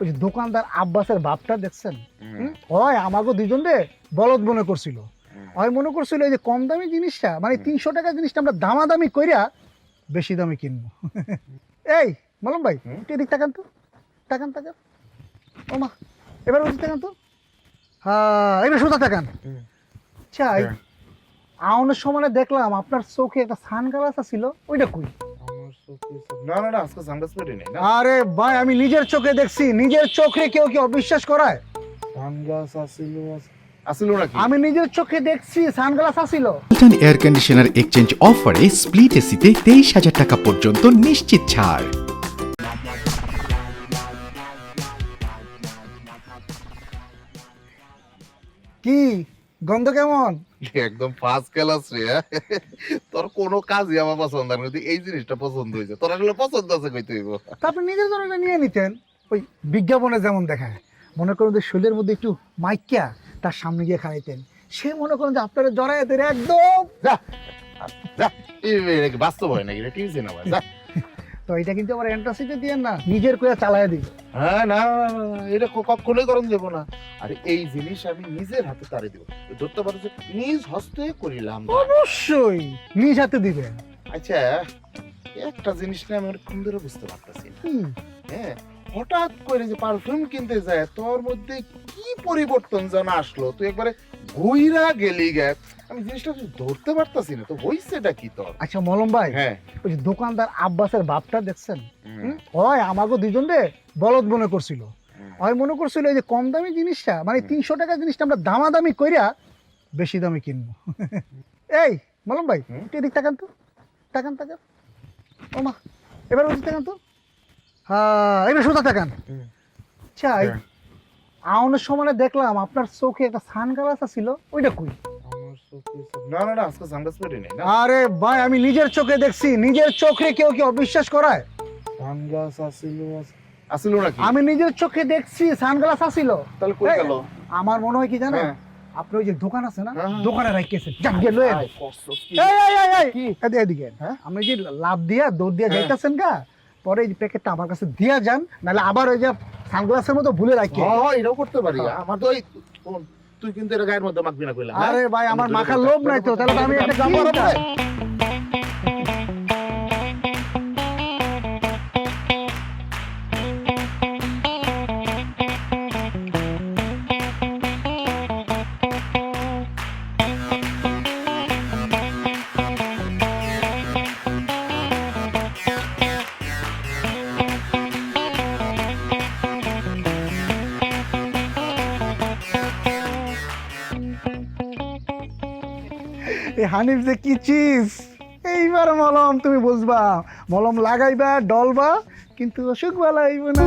ওই যে দোকানদার আব্বাসের বাপটা দেখছেন? হয় আমাকে দুজন রে বলদ মনে করছিল। হয় মনে করছিল এই যে কম দামি জিনিসটা মানে তিনশো টাকা জিনিসটা আমরা দামাদামি কইরা বেশি দামে কিনবো। এই বললাম ভাই? একটু এদিক তাকান তো। তাকান তাকান। ও মা এবার ওদিক তাকান তো। হ্যাঁ এবার সোজা তাকান। চাই হ্যাঁ। আউনের সময় দেখলাম আপনার চোখে একটা সানগ্লাস ছিল ওইটা কই? না না না আজকে সানগ্লাস পরে নেই না? আরে ভাই আমি নিজের চোখে দেখছি নিজের চোখে কেউ কি অবিশ্বাস করায়? সানগ্লাস আসিল আসিল। আমি নিজের চোখে দেখছি সানগ্লাস আসিল। হিলটন এয়ার কন্ডিশনার এক্সচেঞ্জ অফারে স্প্লিট এসিতে তেইশ হাজার টাকা পর্যন্ত নিশ্চিত ছাড়। কি? গন্ধ কেমন? একদম ফার্স্ট ক্লাস রে হ্যাঁ? তোর কোনো কাজই আমার পছন্দ না কিন্তু এই জিনিসটা পছন্দ হয়েছে তোর আসলে পছন্দ আছে কইতে হইব। তারপর নিজের জন্য এটা নিয়ে নিতেন ওই বিজ্ঞাপনে যেমন দেখায়। মনে করুন যে শরীরের মধ্যে একটু মাইকিয়া তার সামনে গিয়ে খাইতেন সে মনে করেন যে আপনারা জড়াই দেন একদম বাস্তব হয় নাকি টিভি সিনেমা। তো এটা কিন্তু আমার এন্ট্রাসিতে দিয়ে না নিজের করে চালায় দিবে। হ্যাঁ না না, না, না, এটা ক- কখনোই করণ দেবো না। আর এই জিনিস আমি নিজের হাতে তারে দেবো। ধরতে পারো যে নিজ হস্তে করিলাম। অবশ্যই নিজ হাতে দিবেন আচ্ছা একটা জিনিস না আমি অনেকক্ষণ ধরে বুঝতে পারতেছি না। হুম, হ্যাঁ হঠাৎ করে যে পারফিউম কিনতে যায় তোর মধ্যে কি পরিবর্তন যেন আসলো? তুই একবারে ঘুইরা গেলি গে। আমি জিনিসটা ধরতে পারতাছি না তো হইছেটা কি তোর? আচ্ছা মলম ভাই হ্যাঁ। ওই যে দোকানদার আব্বাসের বাপটা দেখছেন? হয় আমাকে দুজন রে বলদ মনে করছিল। হয় মনে করছিল এই যে কম দামি জিনিসটা মানে তিনশো টাকা জিনিসটা আমরা দামাদামি কইরা বেশি দামে কিনবো। এই মলম ভাই? একটু এদিক তাকান তো। তাকান তাকান। ও মা এবার ওদিক তাকান তো। হ্যাঁ এবার সোজা তাকান। চাই হ্যাঁ। আউনের সময় দেখলাম আপনার চোখে একটা সানগ্লাস ছিল ওইটা কই? না না না আজকে সানগ্লাস পরে নেই না? আরে ভাই আমি নিজের চোখে দেখছি নিজের চোখে কেউ কি অবিশ্বাস করায়? সানগ্লাস আসিল আসিল নাকি? আমি নিজের চোখে দেখছি সানগ্লাস আসিল। তাহলে কই গেল? আমার মনে হয় কি জানো? হ্যাঁ। আপনি ওই যে দোকান আছে না? হ্যাঁ, হ্যাঁ। দোকানে রাখিয়েছেন যাক গিয়ে লয়ে কি? এই এই এই এই। কি? এদিকে? আপনি যে লাভ দিয়া দৌড় দিয়া। যাইতেছেন গা পরে এই প্যাকেটটা আমার কাছে দিয়া যান নাহলে আবার ওই যে সানগ্লাসের মতো ভুলে রাখি। হ্যাঁ, এটাও করতে পারি। আমার তো ওই তুই কিন্তু এটা গায়ের মধ্যে মাখবি না কইলাম হ্যাঁ? আরে ভাই আমার মাখার লোভ নাই তো তাহলে আমি একটা যাব এই হানিফ যে কি চিজ? এইবার মলম, তুমি বুঝবা। মলম লাগাইবা, ডলবা, কিন্তু অসুখ বালাইব না।